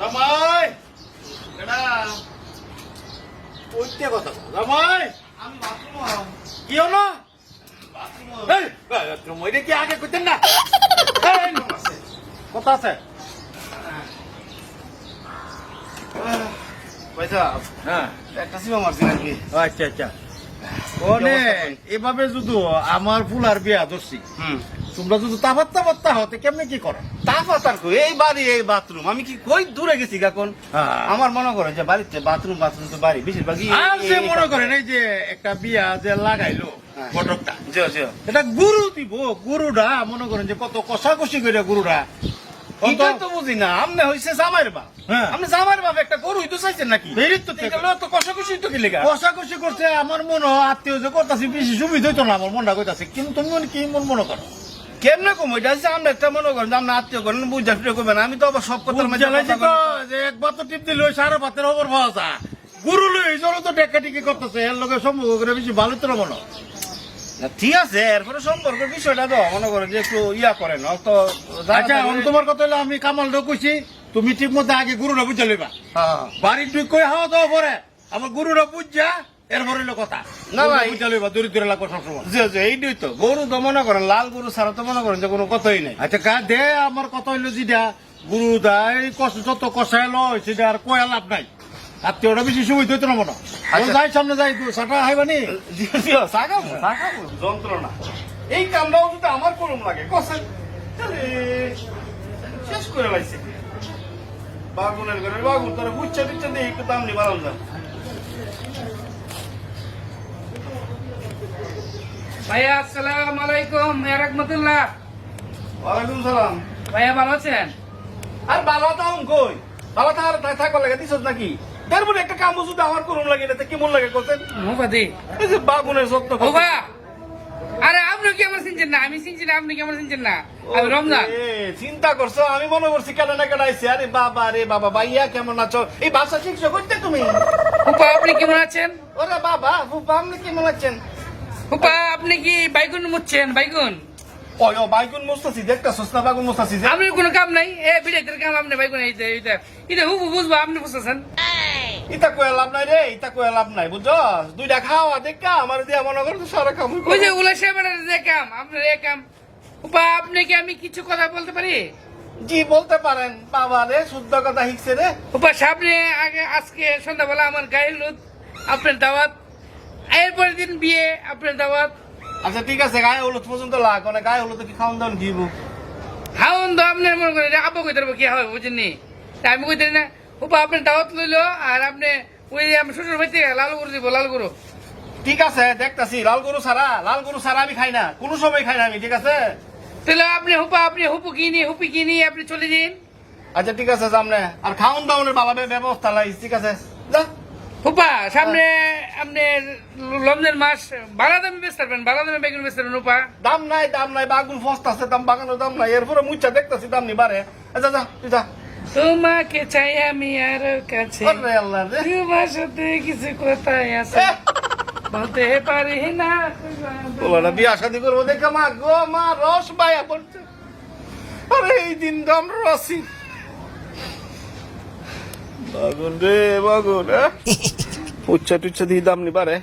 জামাই! এটা ওইতে কথা আমি বাথরুম কি হলো বাথরুম ওইটা কি আগে করতেন না? কথা আছে। হ্যাঁ। আচ্ছা আচ্ছা। এভাবে যদি আমার ফুলার বিয়া ধরছি। হুম। তোমরা যদি তাপাত তাপাত্তা হতে কেমনে কি করো? তা পাতার কই? এই বাড়ি এই বাথরুম আমি কি কই দূরে গেছি এখন হ্যাঁ। আমার মনে করে যে বাড়িতে বাথরুম বাথরুম তো বাড়ি বেশিরভাগই আর যে মনে করেন এই যে একটা বিয়া যে লাগাইলো হ্যাঁ। ফটকটা জি জি এটা গুরু দিব গুরুটা মনে করেন যে কত কষাকষি করে এটা তো বুঝি না আমনে হইছে জামাইর বাপ। হ্যাঁ। আপনি বাপ একটা গরুই তো চাইছেন নাকি? এরই তো তো কষাকষি তো কি লেগা কষাকষি করছে আমার মনে হয় আত্মীয় যে করতেছি বেশি সুবিধা হইতো না আমার মনটা কইতাছে। কিন্তু তুমি মনে কি মন মনে করো কেমনে কম? এটা হচ্ছে আমরা একটা মনে করেন যে আমরা আত্মীয় করেন বুঝা ফিরে করবেন আমি তো আবার সব কথার মাঝে কথা তো বলি। যে একবার তো টিপ দিল সারা ভাতের খবর পাওয়া যায় গুরু লই জন্য তো টেকা টিকি করতেছে এর লগে সম্পর্ক করে বেশি ভালো তো না। মনে ঠিক আছে এরপরে সম্পর্কের বিষয়টা তো মনে করেন যে একটু ইয়া করেন তো আচ্ছা তোমার কথা হলো আমি কামাল কইছি তুমি ঠিক মতো আগে গুরুরা বুঝে লইবা। হ্যাঁ। বাড়ির তুই কই হাওয়া দাওয়া পরে আমার গুরুরা বুঝছা এরপরে হলো কথা। না ভাই। বুঝা লইবা দূরে দূরে লাগবে সবসময়। জি জি এইটাই তো। গরু তো মনে করেন লাল গরু ছাড়া তো মনে করেন যে কোনো কথাই নাই। আচ্ছা কা দে আমার কথা হইল যেটা গুরু দাই কষ্ট যত কষায় লয় সেটা আর কয়া লাভ নাই। আত্মীয়টা বেশি না। মনে আচ্ছা। যাই সামনে যাই সাটা হাইবানি সাগাবো সাগাবো যন্ত্রণা। এই কামটাও যদি আমার করুম লাগে কষেন শেষ করে লাইছে। বাগুনের ঘরে বাগুন তোরা বুচ্ছা টুচ্ছা দিয়ে একটু দাম নি বাড়ান ভাইয়া আসসালাম আলাইকুম রহমতুল্লাহ। ওয়ালাইকুম সালাম। ভাইয়া ভালো আছেন? আর ভালো তাহম কই? ভালো থাকার থাকবার লাগে দিছত নাকি? তারপরে একটা কাম যদি আমার করুম লাগে এটাতে কেমন লাগে করতেন মুফাদি এই যে বাগুনের সত্য ও আরে আপনি কি আমার চিনছেন না? আমি চিনছি না আপনি কি আমার চিনছেন না? আমি রমজান। চিন্তা করছ আমি মনে করছি কেন না কেন আইসি আরে বাবা রে বাবা ভাইয়া কেমন আছো? এই ভাষা শিখছো করতে তুমি? হুপা আপনি কেমন আছেন? ওরে বাবা ফুপা আপনি কেমন আছেন? আপনি কি বাইগুন মুচ্ছেন বাইগুন? বাইগুন দেখতা সস্তা আপনি কোনো কাম নাই? এ কাম আপনি বাইগুন এইতে হুবু বুঝব আপনি বুঝতেছেন? ইতা কয়ে লাভ নাই রে ইতা কয়ে লাভ নাই বুঝছ দুইটা খাওয়া দেখা আমার দিয়া মনে করো সারা কাম ওই যে উলা সাহেবের যে কাম আপনার এ কাম। আপনি কি আমি কিছু কথা বলতে পারি? জি বলতে পারেন বাবা রে শুদ্ধ কথা শিখছে রে। হুপা সামনে আগে আজকে সন্ধ্যাবেলা আমার গায়ে আপনার দাওয়াত। এরপরের দিন বিয়ে আপনার দাওয়াত। আচ্ছা ঠিক আছে গায়ে হলুদ পর্যন্ত লাগ মানে গায়ে হলুদ কি খাওয়ান দাওয়ান দিব হাউন তো আপনার মনে করেন আব্বা কইতে পারব কি হবে বুঝেননি? আমি কইতে না হুপা আপনার দাওয়াত লইলো আর আপনি ওই আমি শ্বশুর বাড়িতে লাল গরু দিব লাল গরু। ঠিক আছে দেখতাছি লাল গরু ছাড়া লাল গরু ছাড়া আমি খাই না কোনো সময় খাই না আমি ঠিক আছে? তাহলে আপনি হুপা আপনি হুপু কিনি হুপি কিনি আপনি চলে দিন আচ্ছা ঠিক আছে সামনে আর খাওন দাওনের বাবা ব্যবস্থা লাই ঠিক আছে? যা। হুপা সামনে আপনি রমজান মাস। ভাড়া দামে বেচতে পারবেন ভাড়া দামে বেগুন বেচতে পারবেন হুপা দাম নাই দাম নাই বাগুন ফস্ত আছে দাম বাগানোর দাম নাই। এরপরে মুচ্ছা দেখতাছি দাম নি বাড়ে। আচ্ছা যা তুই যা। তোমাকে চাই আমি আর কাছে। তোমার সাথে কিছু কথাই আছে। বলতে পারি না। বলো বিয়া শাদি করব দেখে মা গো মা রস বায়া পড়ছে। আরে এই দিন দাম রসি বাগুন রে বাগুন উচ্চা টুচ্চা দিয়ে দাম নি বাড়ে